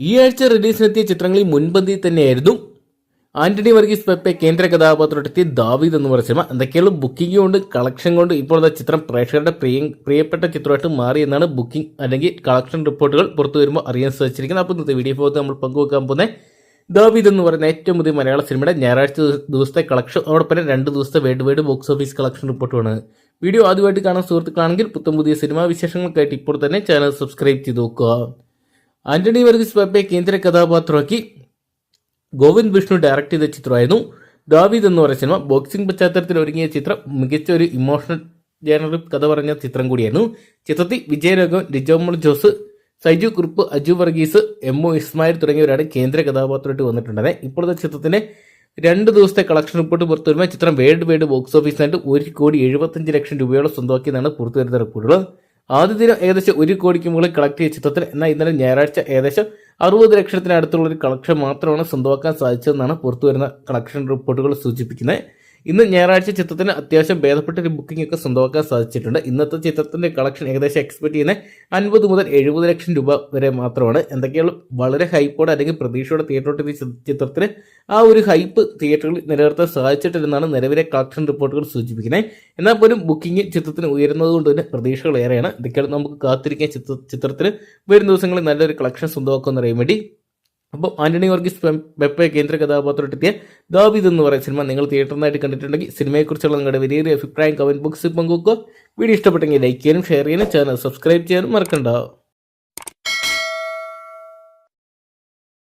ഈ ആഴ്ച റിലീസിനെത്തിയ ചിത്രങ്ങളിൽ മുൻപന്തി തന്നെയായിരുന്നു ആന്റണി വർഗീസ് പെപ്പെ കേന്ദ്ര കഥാപാത്രത്തെത്തിയ ദാവീദ് എന്ന് പറഞ്ഞ സിനിമ. എന്തൊക്കെയാണ് ബുക്കിംഗ് കൊണ്ട് കളക്ഷൻ കൊണ്ട് ഇപ്പോഴത്തെ ചിത്രം പ്രേക്ഷകരുടെ പ്രിയ പ്രിയപ്പെട്ട ചിത്രമായിട്ട് മാറി എന്നാണ് ബുക്കിംഗ് അല്ലെങ്കിൽ കളക്ഷൻ റിപ്പോർട്ടുകൾ പുറത്തു വരുമ്പോൾ അറിയാൻ സാധിച്ചിരിക്കുന്നത്. അപ്പോൾ ഇന്നത്തെ വീഡിയോ ഭാഗത്ത് നമ്മൾ പങ്കുവെക്കാൻ പോകുന്നത് ദാവീദ് എന്ന് പറയുന്ന ഏറ്റവും പുതിയ മലയാള സിനിമയുടെ ഞായറാഴ്ച ദിവ- ദിവസത്തെ കളക്ഷൻ അതോടൊപ്പം രണ്ട് ദിവസത്തെ world wide box office collection റിപ്പോർട്ടുമാണ് video ആദ്യമായിട്ട് കാണാൻ സുഹൃത്തുക്കളാണെങ്കിൽ പുത്തം പുതിയ സിനിമാ വിശേഷങ്ങൾക്കായിട്ട് ഇപ്പോൾ തന്നെ ചാനൽ സബ്സ്ക്രൈബ് ചെയ്ത് നോക്കുക. ആന്റണി വർഗീസ് പപ്പയെ കേന്ദ്ര കഥാപാത്രമാക്കി ഗോവിന്ദ് വിഷ്ണു ഡയറക്ട് ചെയ്ത ചിത്രമായിരുന്നു. ദാവീദ് എന്ന് പറയുന്ന സിനിമ. ബോക്സിംഗ് പശ്ചാത്തലത്തിൽ ഒരുങ്ങിയ ചിത്രം. മികച്ച ഒരു ഇമോഷണൽ ജേണറി കഥ പറഞ്ഞ ചിത്രം കൂടിയായിരുന്നു. ചിത്രത്തിൽ വിജയരാഘവൻ ലിജോമോൾ ജോസ് സൈജു കുറുപ്പ് അജു വർഗീസ് എം ഒ ഇസ്മായിൽ തുടങ്ങിയവരാണ് കേന്ദ്ര കഥാപാത്രമായിട്ട് വന്നിട്ടുണ്ടെ ഇപ്പോഴത്തെ ചിത്രത്തിന്റെ രണ്ട് ദിവസത്തെ കളക്ഷൻ റിപ്പോർട്ട് പുറത്തു വരുമ്പോൾ ചിത്രം വേൾഡ് വൈഡ് ബോക്സ് ഓഫീസിനായിട്ട് ഒരു കോടി എഴുപത്തഞ്ച് ലക്ഷം രൂപയോളം സ്വന്തമാക്കിയെന്നാണ് പുറത്തു വരുന്ന റിപ്പോർട്ടുകൾ. ആദ്യ ദിനം ഏകദേശം ഒരു കോടിക്ക് മുകളിൽ കളക്ട് ചെയ്ത ചിത്രത്തിൽ എന്നാൽ ഇന്നലെ ഞായറാഴ്ച ഏകദേശം അറുപത് ലക്ഷത്തിനടുത്തുള്ള ഒരു കളക്ഷൻ മാത്രമാണ് സ്വന്തമാക്കാൻ സാധിച്ചതെന്നാണ് പുറത്തു വരുന്ന കളക്ഷൻ റിപ്പോർട്ടുകൾ സൂചിപ്പിക്കുന്നത്. ഇന്ന് ഞായറാഴ്ച ചിത്രത്തിന് അത്യാവശ്യം ഭേദപ്പെട്ട ഒരു ബുക്കിംഗ് ഒക്കെ സ്വന്തമാക്കാൻ സാധിച്ചിട്ടുണ്ട്. ഇന്നത്തെ ചിത്രത്തിന്റെ കളക്ഷൻ ഏകദേശം എക്സ്പെക്ട് ചെയ്യുന്ന അൻപത് മുതൽ എഴുപത് ലക്ഷം രൂപ വരെ മാത്രമാണ്. എന്തൊക്കെയാണ് വളരെ ഹൈപ്പോടെ അല്ലെങ്കിൽ പ്രതീക്ഷയോടെ തിയേറ്ററോട്ട് ചിത്രത്തിന് ആ ഒരു ഹൈപ്പ് തിയേറ്ററിൽ നിലനിർത്താൻ സാധിച്ചിട്ടില്ലെന്നാണ് നിലവിലെ കളക്ഷൻ റിപ്പോർട്ടുകൾ സൂചിപ്പിക്കുന്നത്. എന്നാൽ പോലും ബുക്കിംഗ് ചിത്രത്തിന് ഉയരുന്നത് കൊണ്ട് തന്നെ പ്രതീക്ഷകൾ ഏറെയാണ്. ഇതൊക്കെയാണ് നമുക്ക് കാത്തിരിക്കാൻ ചിത്ര ചിത്രത്തിന് വരും ദിവസങ്ങളിൽ നല്ലൊരു കളക്ഷൻ സ്വന്തമാക്കുമെന്ന് അറിയാൻ വേണ്ടി അപ്പോൾ ആന്റണി വർഗീസ് പെ- കേന്ദ്ര കഥാപാത്രത്തെത്തിയ ദാബിദ് എന്ന് പറയുന്ന സിനിമ നിങ്ങൾ തിയേറ്ററിനായിട്ട് കണ്ടിട്ടുണ്ടെങ്കിൽ സിനിമയെക്കുറിച്ചുള്ള നിങ്ങളുടെ വലിയൊരു അഭിപ്രായം കമന്റ് ബോക്സിൽ പങ്കുവെക്കുക. വീഡിയോ ഇഷ്ടപ്പെട്ടെങ്കിൽ ലൈക്ക് ചെയ്യാനും ഷെയർ ചെയ്യാനും ചാനൽ സബ്സ്ക്രൈബ് ചെയ്യാനും മറക്കണ്ട.